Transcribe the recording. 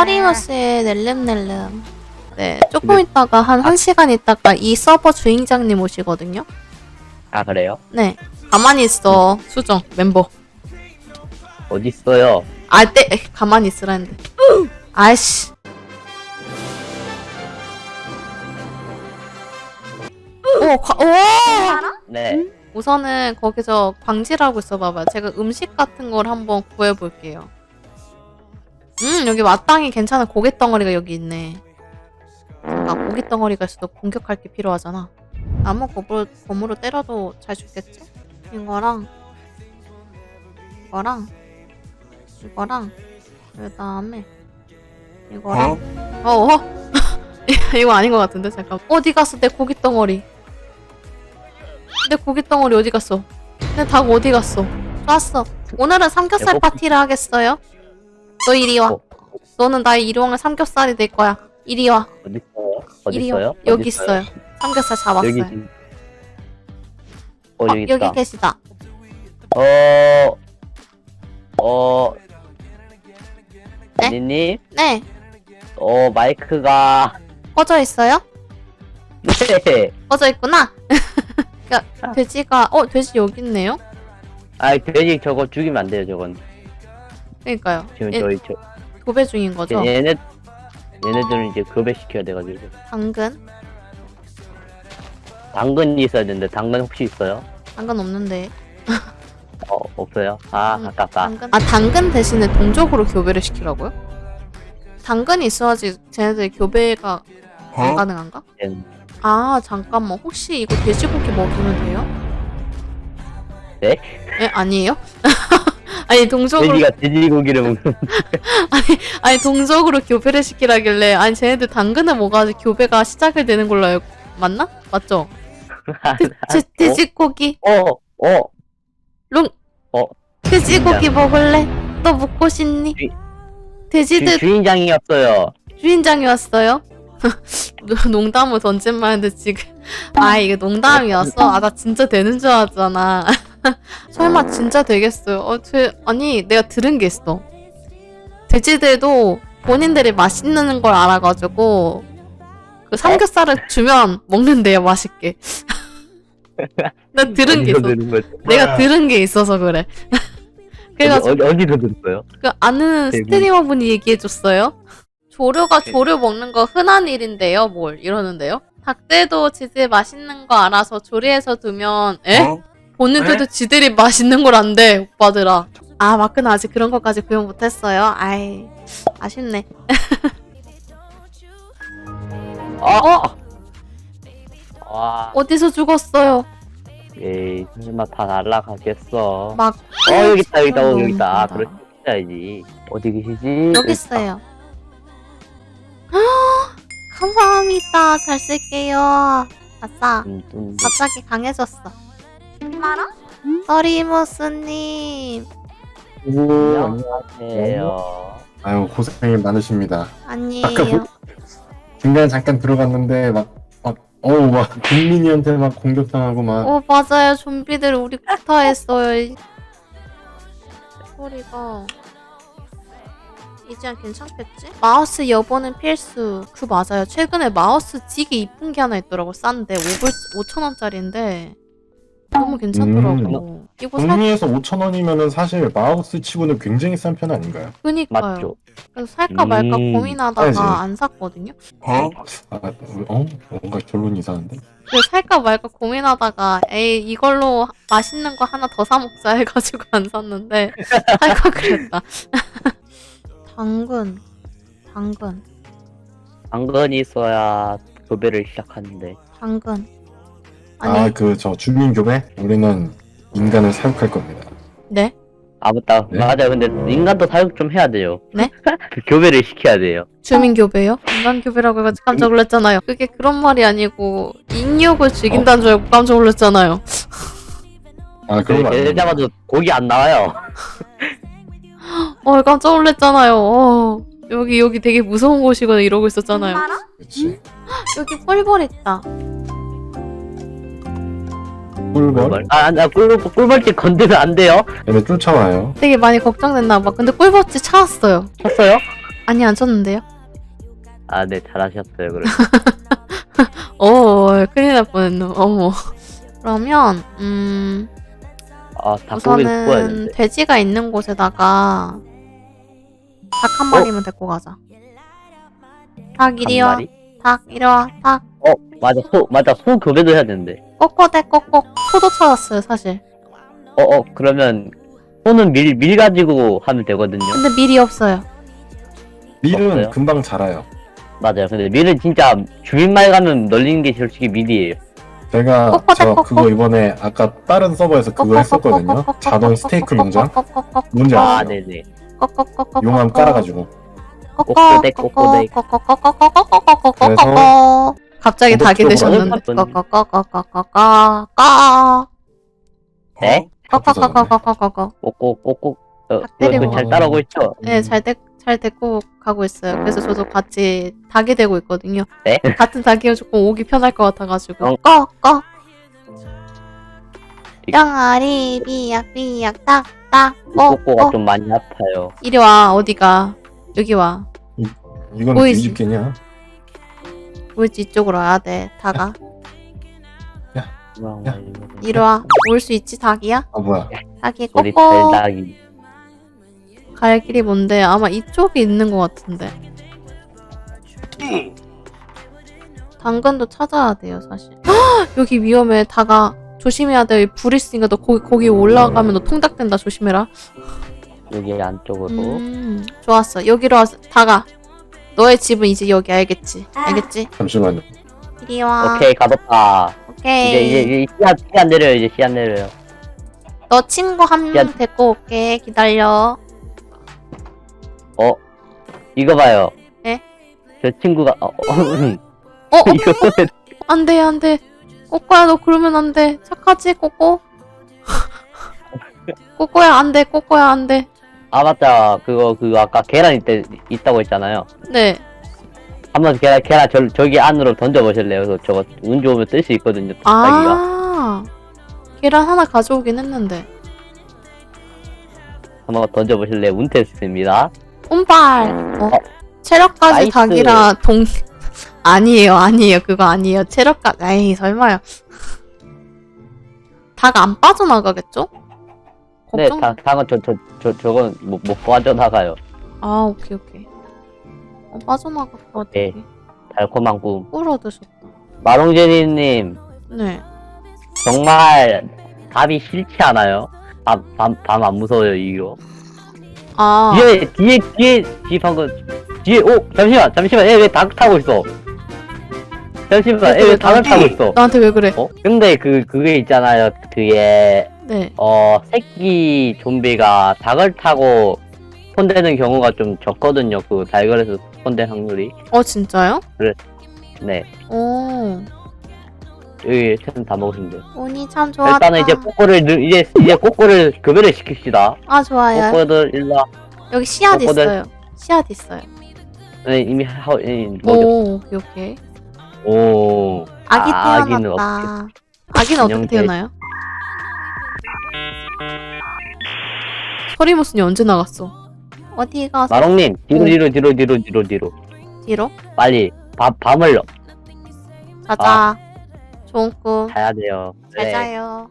서리머스의 넬름넬름. 네, 조금 있다가 한 1시간 있다가 이 서버 주인장님 오시거든요. 아 그래요? 네. 가만히 있어. 수정, 멤버. 어딨어요? 아, 때, 에이, 가만히 있으라는데. 아이씨. 오, 과, 오! 네. 우선은 거기서 광질하고 있어 봐봐요. 제가 음식 같은 걸 한번 구해볼게요. 음, 여기 마땅히 괜찮은 고깃 덩어리가 여기 있네. 아, 고깃 덩어리가 있어도 공격할 게 필요하잖아. 나무 고무, 고무로 때려도 잘 죽겠지? 이거랑, 이거랑, 이거랑, 그 다음에, 이거랑, 어? 어? 이거 아닌 것 같은데? 잠깐. 어디 갔어, 내 고깃 덩어리? 내 고깃 덩어리 어디 갔어? 내 닭 어디 갔어? 쐈어. 오늘은 삼겹살 파티를 하겠어요? 너 이리 와. 어. 너는 나의 일용할 삼겹살이 될 거야. 이리 와. 어딨어요? 이리 와. 어딨어요? 여기? 있어요. 삼겹살 잡았어요. 여기 있- 어 어, 여기 있다. 여기 계시다. 어. 어. 네? 언니님, 네. 어 마이크가 꺼져 있어요? 네. 꺼져 있구나. 그러니까 돼지가 어 돼지 여기 있네요. 아 돼지 저거 죽이면 안 돼요 저건. 그러니까요. 지금 얘, 저희 저 도배 중인 거죠. 얘네 얘네들은 이제 교배시켜야 돼가지고 당근 당근이 있어야 되는데 당근 혹시 있어요? 당근 없는데. 어 없어요. 아 음, 아깝다. 당근 아 당근 대신에 동족으로 교배를 시키라고요? 당근이 있어야지 쟤네들 교배가 안 가능한가? 음, 아 잠깐만 혹시 이거 돼지고기 먹이면 돼요? 네? 에 아니에요? 아니 동족으로 돼지가 돼지고기를 먹는. 아니 동족으로 교배를 시키라길래 아니 쟤네들 당근을 먹어야지 교배가 시작이 되는 걸로 알고 맞나? 맞죠? 돼, 돼지고기 어 어. 롱 어. 돼지고기 먹을래? 너 먹고 싶니? 주- 돼지들 주, 주인장이었어요. 주인장이 왔어요? 농담을 던진 말인데 지금 아 이게 농담이었어? 아 나 진짜 되는 줄 알았잖아 설마 진짜 되겠어요? 어, 제, 아니 내가 들은 게 있어 돼지들도 본인들이 맛있는 걸 알아가지고 그 삼겹살을 주면 먹는데요 맛있게 나 들은 게 어디서 있어 들은 거지? 내가 들은 게 있어서 그래 그래가지고 어디, 어디서 들었어요? 그 아는 대구. 스트리머 분이 얘기해줬어요. 조류가 네. 조류 먹는 거 흔한 일인데요, 뭘 이러는데요. 닭들도 지들 맛있는 거 알아서 조리해서 두면 에? 본인들도 지들이 맛있는 걸 안 돼 오빠들아. 아 마크는 아직 그런 것까지 구형 못했어요. 아이 아쉽네. 아! 어? 와, 어디서 죽었어요? 에이, 설마 다 날라가겠어. 막 어, 여기 있다, 여기 있다, 어, 여기 있다. 아, 해야지. 어디 계시지? 여기 있어요. 감사합니다. 잘 쓸게요. 아싸. 음, 음, 갑자기 강해졌어. 말아? 서리모스님 안녕하세요. 아유 고생이 많으십니다. 아까 아니에요. 뭐- 중간에 잠깐 들어갔는데 막, 막 어우 막 국민이한테 막 공격당하고 막 어 맞아요. 좀비들 우리 구타했어요. 이- 소리가 이제야 괜찮겠지? 마우스 여보는 필수. 그 맞아요. 최근에 마우스 되게 이쁜 게 하나 있더라고. 싼데 5불 5천 원짜리인데 너무 괜찮더라고. 이거 국내에서 5천 원이면은 사실 마우스 치고는 굉장히 싼 편 아닌가요? 그니까요. 맞죠? 그래서 살까 말까 음, 고민하다가 사야지. 안 샀거든요. 아, 어? 뭔가 결론이 이상한데? 그래서 살까 말까 고민하다가 에이 이걸로 맛있는 거 하나 더 사 먹자 해가지고 안 샀는데 살 거 그랬다. 당근, 당근, 당근이 있어야 교배를 시작하는데. 당근. 아니 아그 저 주민 교배? 우리는 인간을 사육할 겁니다. 네? 아, 맞다. 네? 맞아요. 근데 인간도 사육 좀 해야 돼요. 네? 교배를 시켜야 돼요. 주민 교배요? 인간 교배라고 해가지고 깜짝 놀랐잖아요. 그게 그런 말이 아니고 인욕을 즐긴다는 줄 알고 깜짝 놀랐잖아요. 아 그런 거걔 아니에요. 잡아도 고기 안 나와요. 어 깜짝 놀랐잖아요. 어, 여기 여기 되게 무서운 곳이거든 이러고 있었잖아요. 그렇지. 여기 꿀벌 있다. 꿀벌? 아, 나 꿀, 꿀벌집 건드면 안 돼요. 얘네 쫓아와요. 되게 많이 걱정됐나 봐. 근데 꿀벌집 찾았어요. 쳤어요? 아니 안 쳤는데요. 아, 네, 잘하셨어요, 그래. 어 큰일 날 뻔했네. 어머. 그러면 음 아, 닭고기를 구워야 우선은 되는데. 돼지가 있는 곳에다가 닭한 어? 마리만 데리고 가자. 닭 이리 한 와. 마리? 닭 이리 와. 닭. 어, 맞아, 소, 맞아, 소 교배도 해야 되는데. 꼬꼬대 꼬꼬. 소도 찾았어요 사실. 어, 어, 그러면, 소는 밀, 밀 가지고 하면 되거든요. 근데 밀이 없어요. 밀은 없어요? 금방 자라요. 맞아요. 근데 밀은 진짜 주민말 가면 널리는 게 솔직히 밀이에요. 제가 꼬꼬대 저 꼬꼬. 그거 이번에 아까 다른 서버에서 그거 했었거든요. 자동 스테이크 농장. 뭔지 아, 알아요? 네네. 용암 깔아가지고. 꼬꼬대, 꼬꼬대. 꼬꼬꼬 갑자기 닭이 되셨는데. 꼬꼬꼬꼬꼬꼬꼬. 네? 꼬꼬꼬꼬꼬꼬꼬. 꼬꼬, 꼬꼬. 어, 닭 때리고. 이거 잘 따라오고 있죠? 네, 잘, 데리고 가고 있어요. 그래서 저도 같이 닭이 되고 있거든요. 네? 같은 닭이면 조금 오기 편할 것 같아가지고. 어. 꺼, 꺼. 이- 병아리, 비약, 비약, 딱, 딱, 꼬, 꼬꼬가 꼬. 좀 많이 아파요. 이리 와, 어디가. 여기 와. 이건 보이지? 뒤집개냐? 보이지? 이쪽으로 와야 돼, 닭아. 야. 이리 와. 올 수 있지, 닭이야? 아 뭐야? 닭이 우리 꼬꼬. 달닭이. 갈 길이 뭔데? 아마 이쪽에 있는 것 같은데. 당근도 찾아야 돼요, 사실. 헉! 여기 위험해. 다가 조심해야 돼. 불 있으니까 너 거기, 거기 올라가면 너 통닭된다. 조심해라. 여기 안쪽으로. 음, 좋았어. 여기로 와서 다가. 너의 집은 이제 여기 알겠지? 알겠지? 잠시만요. 이리 와. 오케이, 가뒀다. 오케이. 이제, 이제, 이제 씨앗, 씨앗 내려요, 이제 씨앗 내려요. 너 친구 한명 야. 데리고 올게. 기다려. 어? 이거 봐요. 네? 저 친구가, 어, 어, 어, 어, 이거, 안 돼, 안 돼. 꼬꼬야, 너 그러면 안 돼. 착하지, 꼬꼬? 꼬꼬야, 안 돼, 꼬꼬야, 안 돼. 아, 맞다. 그거, 그거, 아까 계란 있대, 있다고 했잖아요. 네. 한번 계란, 계란 저, 저기 안으로 던져보실래요? 그래서 저거 운 좋으면 뜰 수 있거든요. 아, 계란 하나 가져오긴 했는데. 한번 던져보실래요? 운 테스트입니다. 운빨. 어? 어. 체력까지 나이스. 닭이라 동, 아니에요, 아니에요. 그거 아니에요. 체력까, 에이, 설마요. 닭 안 빠져나가겠죠? 네, 걱정? 닭, 닭은 저, 저, 저, 저건 못, 못 빠져나가요. 아, 오케이, 오케이. 어, 빠져나갈 것 같아. 네. 달콤한 꿈. 꿀어 드셨다. 마롱제니님, 네. 정말 답이 싫지 않아요? 밤, 밤, 밤 안 무서워요, 이거. 아, 뒤에, 뒤에, 뒤에, 뒤에 방금, 뒤에, 오! 잠시만, 잠시만, 얘 왜 닭 타고 있어? 잠시만, 왜얘왜 그래, 닭을? 타고 있어? 나한테 왜 그래? 어? 근데 그, 그게 있잖아요. 그게, 네. 어, 새끼 좀비가 닭을 타고 손대는 경우가 좀 적거든요. 그 달걀에서 손댈 확률이. 어, 진짜요? 네. 오, 여기 템다 먹으시면 돼요. 운이 참 좋았다. 일단은 이제 꼬꼬를, 늘- 이제, 이제 꼬꼬를 교배를 시킵시다. 아, 좋아요. 꼬꼬들 일로 와. 여기 씨앗 꼬꼬들. 있어요. 씨앗 있어요. 네, 이미 하, 이, 먹였어. 오, 오케이, 오케이. 오. 아기 아, 아기는 태어났다. 아기는 어떻게 안녕, 태어나요? 서리모스니 언제 나갔어? 어디 가서 마롱님, 뒤로, 응. 뒤로, 뒤로, 뒤로, 뒤로, 뒤로. 뒤로? 빨리, 밤, 밤을 자자. 아. 좋은 꿈. 자야 돼요. 잘 네. 자요.